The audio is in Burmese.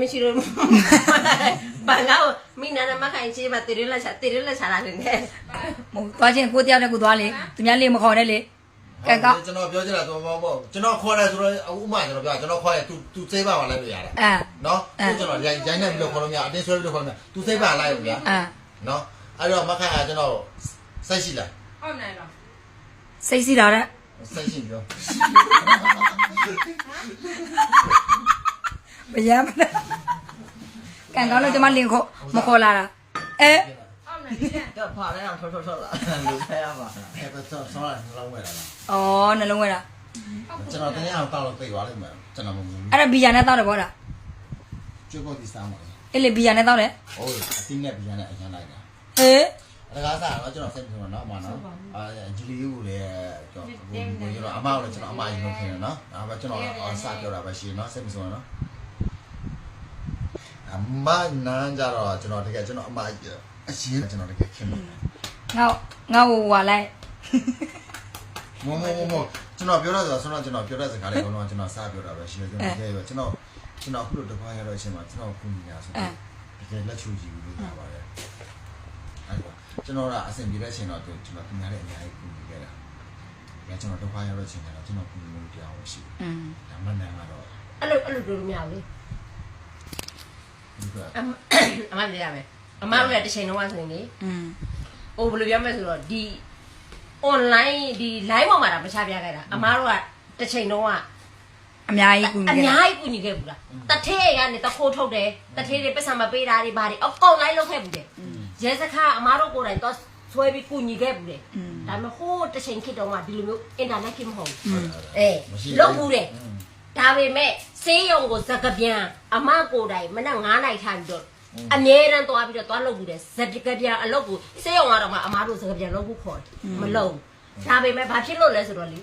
မရှိလို့ဘာငါ့ကိုမိနာနာမခိုင်ချေးပါတည်ရလက်ချတည်ရလက်ချလာတယ်နဲ့ မဟုတ်သွားချင်းကိုတယောက်နဲ့ကိုသွားလေသူများလေးမခေါ်နဲ့လေကဲကောက် ကျွန်တော်ပြောချင်တာတော့မဟုတ်ဘူးကျွန်တော်ခေါ်တယ်ဆိုတော့ဥမာကျွန်တော်ပြောကျွန်တော်ခေါ်ရင် तू तू စိတ်ပါမလိုက်လို့ရတယ် အာ နော်သူကျွန်တော်ရိုင်းရိုင်းနေပြီးတော့ခေါ်လို့မရအတင်းဆွဲပြီးတော့ခေါ်လို့မရ तू စိတ်ပါလိုက်လို့ဗျာ အာ နော်အဲ့တော့မခန့်ကကျွန်တော်စိတ်ရှိလား ဟုတ်နိုင်တော့ စိတ်စီတာတဲ့ စိတ်ရှိပြော မရမ်းမလားကံကောင်းလို့ကျမလင်ခေါ်မခေါ်လာတာအဲဟုတ်နိုင်တယ်တော့ဖာလဲအောင်ထွက်ထွက်ထွက်လာလူဖဲရပါလားအဲ့တော့ဆောင်းလာလောက်ဝဲတာလားဩနှလုံးဝဲတာကျွန်တော်တင်းအောင်တောက်လို့သိသွားလိမ့်မယ်ကျွန်တော်မမအဲ့ဒါဘီယာနဲ့တောက်တယ်ဗောတာကျွတ်ဖို့ဒီစားမှာလေအဲ့လေဘီယာနဲ့တောက်တယ်ဟုတ်အတင်းနဲ့ပြန်နဲ့အရင်လိုက်တာဟေးအတကားစားတော့ကျွန်တော်စိတ်မဆုံးတော့အမနော်အာဂျီလီကိုလည်းကျွန်တော်ကျွန်တော်အမကိုလည်းကျွန်တော်အမရင်လို့ခင်တယ်နော်ဒါပဲကျွန်တော်စပြောတာပဲရှိနော်စိတ်မဆုံးနော် အမနန်းကြတော့ကျွန်တော်တကယ်ကျွန်တော်အမအရင်ကျွန်တော်တကယ်ခင်တယ်ငါ့ငါ့ကိုဝါလိုက်မမမမကျွန်တော်ပြောရဆိုတော့ကျွန်တော်ပြောတဲ့စကားလေးကတော့ကျွန်တော်စပြောတာပဲရှိတယ်ကျွန်တော်တကယ်ရကျွန်တော်ကျွန်တော်အခုလိုတစ်ခါရတော့အချိန်မှာကျွန်တော်ကုညီညာဆိုတော့တကယ်လက်ချူကြည့်လို့ရပါတယ်အဲ့တော့ကျွန်တော်ကအဆင်ပြေတဲ့အချိန်တော့ကျွန်တော်ပြင်ရတဲ့အများကြီးကုညီခဲ့တာဒါကျွန်တော်တစ်ခါရတော့အချိန်ကတော့ကျွန်တော်ကုညီလို့တရားဝင်ရှိอืมတယ်ဒါမှန်းကတော့အဲ့လိုအဲ့လိုပြောလို့မရဘူးလေဒီက အမအမပြောရမယ်အမတို့လည်းတစ်ချိန်လုံးဝဆိုရင်လေอืมဟိုဘယ်လိုပြောမလဲဆိုတော့ဒီ online ဒီ live ပေါ်မှာတာမချပြခဲ့တာအမတို့ကတစ်ချိန်လုံးကအများကြီးကူညီအခဲ့များကြီးကူညီခဲ့ဘူးလားတထဲကနေတခိုးထုတ်တယ်တထဲတွေပတ်စံမပေးတာတွေဘာတွေအကုန်လိုက်လုပ်ခဲ့ဘူးတယ်ရဲစခါအမားတို့ကိုယ်တိုင်တော့ဆွဲပြီးကူညီခဲ့ဘူးတယ်ဒါပေမဲ့ဟိုးတစ်ချိန်ခေတ်တုန်းကဒီလိုမျိုးအင်တာနက်ခေတ်မဟုတ်ဘူးအေးလုပ်ဘူးတယ် ဒါပေမဲ့စေးရုံကိုဇကပြန်အမကိုယ်တိုင်မနက်9နိုင်ထိုင်ပြီးတော့အမြဲတမ်းသွားပြီးတော့သွားလုပ်ဘူးတယ်ဇကပြန်အလုပ်ကိုစေးရုံကတော့မှအမားတို့ဇကပြန်လုပ်ဖို့ခေါ်တယ်မလုပ်ဘူးဒါပေမဲ့ဘာဖြစ်လို့လဲဆိုတော့လေ